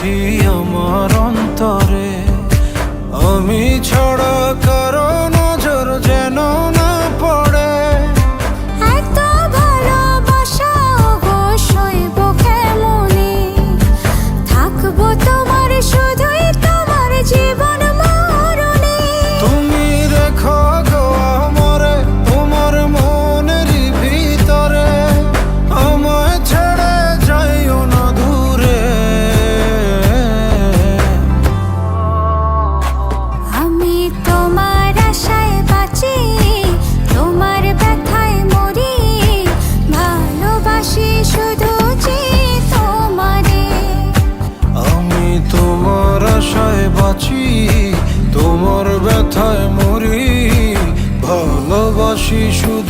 রাখি আমার অন্তরে। আমি ছড়া কারও বাঁচি তোমার ব্যথায় মরি ভালোবাসি শুধু